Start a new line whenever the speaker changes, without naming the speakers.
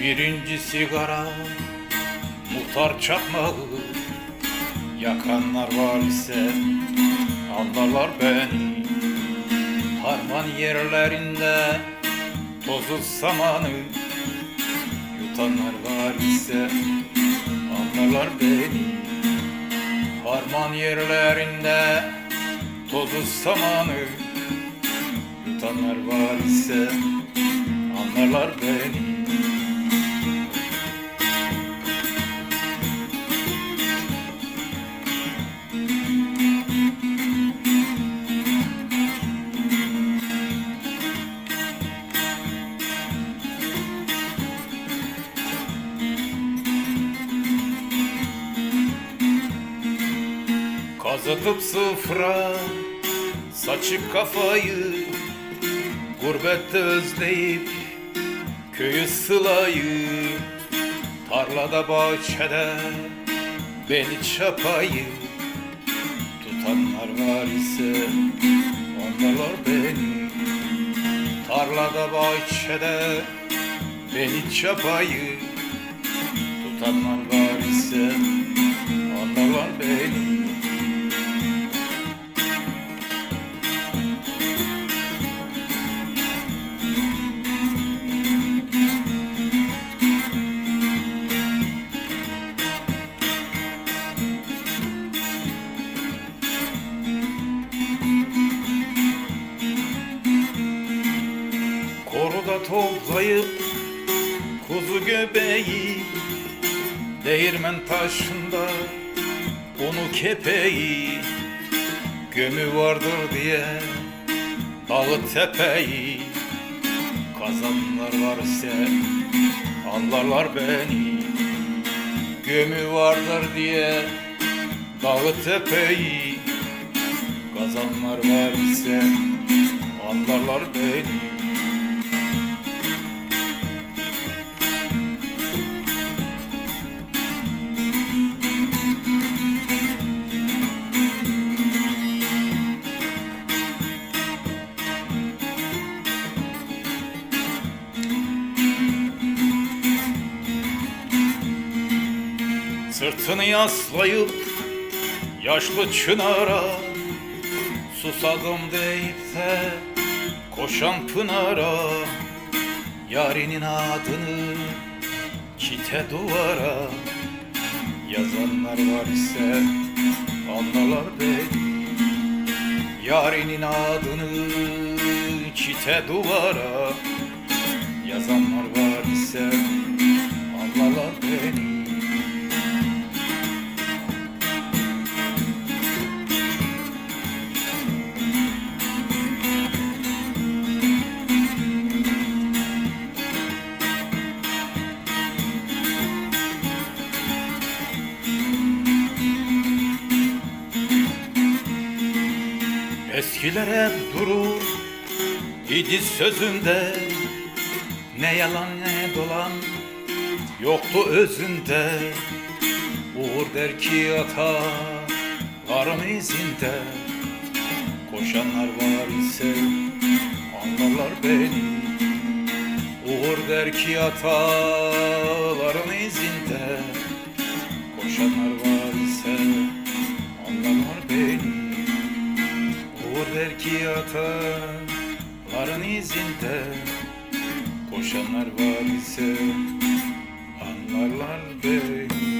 Birinci sigara muhtar çakmağı Yakanlar var ise anlarlar beni. Harman yerlerinde tozu samanı Yutanlar var ise anlarlar beni. Harman yerlerinde tozu samanı Yutanlar var ise anlarlar beni Kazıtıp sıfıra saçık kafayı Gurbette özleyip köyü sılayı Tarlada bahçede beni çapayı Tutanlar var ise onlarlar beni. Tarlada bahçede beni çapayı Tutanlar var ise onlarlar beni Koruda toplayıp kuzu göbeği Değirmen taşında unu kepeği Gömü vardır diye dağı tepeyi Kazanlar var ise anlarlar beni. Gömü vardır diye dağı tepeyi Kazanlar var ise anlarlar beni Sırtını yaslayıp yaşlı çınara Susadım deyip de koşan pınara Yarinin adını kite duvara. Yazanlar var ise anlarlar beni Yarinin adını kite duvara Eskiler hep durur idi sözünde Ne yalan ne dolan yoktu özünde. Uğur der ki atalarım izinde. Koşanlar var ise anlarlar beni. Uğur der ki atalarım izinde. Koşanlar var ise ataların izinde Koşanlar var ise anlarlar beni